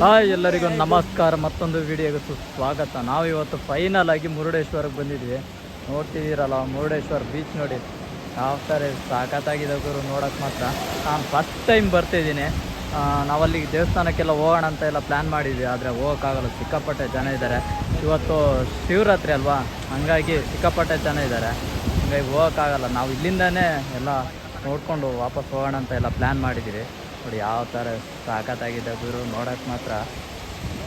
Hi ಎಲ್ಲರಿಗೂ ನಮಸ್ಕಾರ. ಮತ್ತೊಂದು ವಿಡಿಯೋಗೆ ಸ್ವಾಗತ. ನಾವು ಇವತ್ತು ಫೈನಲ್ ಆಗಿ ಮುರುಡೇಶ್ವರಕ್ಕೆ ಬಂದಿದ್ವಿ. ನೋಡ್ತಿದ್ದೀರಲ್ಲ, ಮುರುಡೇಶ್ವರ ಬೀಚ್ ನೋಡಿ. ಯಾವ ಥರ ಸಾಕತ್ತಾಗಿದೆ ಗುರು, ನೋಡೋಕೆ ಮಾತ್ರ. ನಾನು ಫಸ್ಟ್ ಟೈಮ್ ಬರ್ತಿದ್ದೀನಿ. ನಾವಲ್ಲಿ ದೇವಸ್ಥಾನಕ್ಕೆಲ್ಲ ಹೋಗೋಣ ಅಂತ ಎಲ್ಲ ಪ್ಲ್ಯಾನ್ ಮಾಡಿದ್ವಿ, ಆದರೆ ಹೋಗೋಕ್ಕಾಗಲ್ಲ. ಸಿಕ್ಕಾಪಟ್ಟೆ ಜನ ಇದ್ದಾರೆ. ಇವತ್ತು ಶಿವರಾತ್ರಿ ಅಲ್ವಾ? ಹಂಗಾಗಿ ಸಿಕ್ಕಾಪಟ್ಟೆ ಜನ ಇದ್ದಾರೆ. ಹಂಗಾಗಿ ಹೋಗೋಕ್ಕಾಗಲ್ಲ. ನಾವು ಇಲ್ಲಿಂದನೇ ಎಲ್ಲ ನೋಡಿಕೊಂಡು ವಾಪಸ್ ಹೋಗೋಣ ಅಂತ ಎಲ್ಲ ಪ್ಲ್ಯಾನ್ ಮಾಡಿದ್ದೀವಿ. ನೋಡಿ ಯಾವ ಥರ ಸಾಕತ್ತಾಗಿದೆ ಗುರು, ನೋಡೋಕೆ ಮಾತ್ರ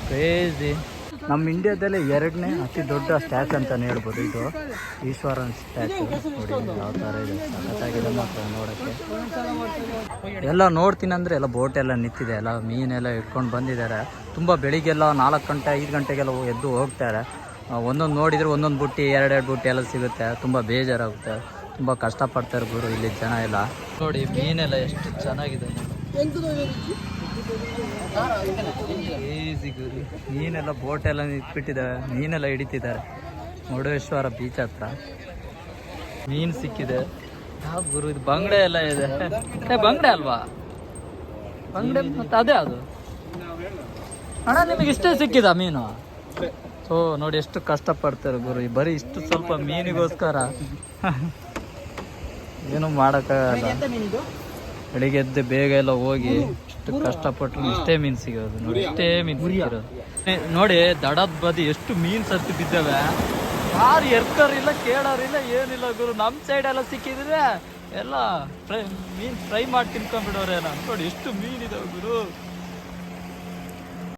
ಕ್ರೇಜಿ ನಮ್ಮ ಇಂಡಿಯಾದಲ್ಲೇ ಎರಡನೇ ಅತಿ ದೊಡ್ಡ ಸ್ಟ್ಯಾಚು ಅಂತಲೇ ಹೇಳ್ಬೋದು ಇದು. ಈಶ್ವರನ್ ಸ್ಟ್ಯಾಚು ನೋಡಿ ಯಾವ ಥರ ಇದೆ. ಸಖತ್ತಾಗಿದೆ ಮಾತ್ರ ನೋಡೋಕ್ಕೆ. ಎಲ್ಲ ನೋಡ್ತೀನಿ ಅಂದರೆ ಎಲ್ಲ ಬೋಟ್ ಎಲ್ಲ ನಿಂತಿದೆ. ಎಲ್ಲ ಮೀನೆಲ್ಲ ಇಟ್ಕೊಂಡು ಬಂದಿದ್ದಾರೆ. ತುಂಬ ಬೆಳಿಗ್ಗೆಲ್ಲ ನಾಲ್ಕು ಗಂಟೆ, ಐದು ಗಂಟೆಗೆಲ್ಲ ಎದ್ದು ಹೋಗ್ತಾರೆ. ಒಂದೊಂದು ನೋಡಿದರೆ ಒಂದೊಂದು ಬುಟ್ಟಿ, ಎರಡೆರಡು ಬುಟ್ಟಿ ಎಲ್ಲ ಸಿಗುತ್ತೆ. ತುಂಬ ಬೇಜಾರಾಗುತ್ತೆ. ತುಂಬ ಕಷ್ಟಪಡ್ತಾರೆ ಗುರು ಇಲ್ಲಿ ಜನ ಎಲ್ಲ. ನೋಡಿ ಮೀನೆಲ್ಲ ಎಷ್ಟು ಚೆನ್ನಾಗಿದೆ ಈಸಿ ಗುರು. ಮೀನೆಲ್ಲ ಬೋಟ್ ಎಲ್ಲ ನಿಂತ್ಬಿಟ್ಟಿದ್ದಾವೆ. ಮೀನೆಲ್ಲ ಹಿಡಿತಿದ್ದಾರೆ. ಮುರುಡೇಶ್ವರ ಬೀಚ್ ಹತ್ರ. ಮೀನು ಸಿಕ್ಕಿದೆ. ಯಾವ ಗುರು ಇದು? ಬಂಗಡೆ ಎಲ್ಲ ಇದೆ. ಏ ಬಂಗಡೆ ಅಲ್ವಾ? ಬಂಗಡೆ ಮತ್ತೆ ಅದೇ ಅದು. ಅಣ್ಣ ನಿಮಗೆ ಇಷ್ಟೇ ಸಿಕ್ಕಿದ ಮೀನು? ಸೊ ನೋಡಿ ಎಷ್ಟು ಕಷ್ಟಪಡ್ತಾರೆ ಗುರು. ಈ ಬರೀ ಇಷ್ಟು ಸ್ವಲ್ಪ ಮೀನಿಗೋಸ್ಕರ. ಏನು ಮಾಡೋಕ್ಕಾಗಲ್ಲ. ಬೆಳಿಗ್ಗೆ ಎದ್ದು ಬೇಗ ಎಲ್ಲ ಹೋಗಿ ಇಷ್ಟು ಕಷ್ಟಪಟ್ಟು ಇಷ್ಟೇ ಮೀನು ಸಿಗೋದು ನೋಡಿ, ಇಷ್ಟೇ ಮೀನು ಸಿಗಿರೋದು ನೋಡಿ, ದಡದ ಬದಿ ಎಷ್ಟು ಮೀನು ಸತ್ತು ಬಿದ್ದಾವೆ. ಯಾರು ಎರ್ತಾರಿಲ್ಲ ಕೇಳೋರಿಲ್ಲ, ಏನಿಲ್ಲ ಗುರು. ನಮ್ಮ ಸೈಡ್ ಎಲ್ಲ ಸಿಕ್ಕಿದ್ರೆ ಎಲ್ಲ ಫ್ರೈ, ಮೀನು ಫ್ರೈ ಮಾಡಿ ತಿನ್ಕೊಂಡ್ಬಿಡೋರೇನ ನೋಡಿ, ಎಷ್ಟು ಮೀನಿದಾವೆ ಗುರು.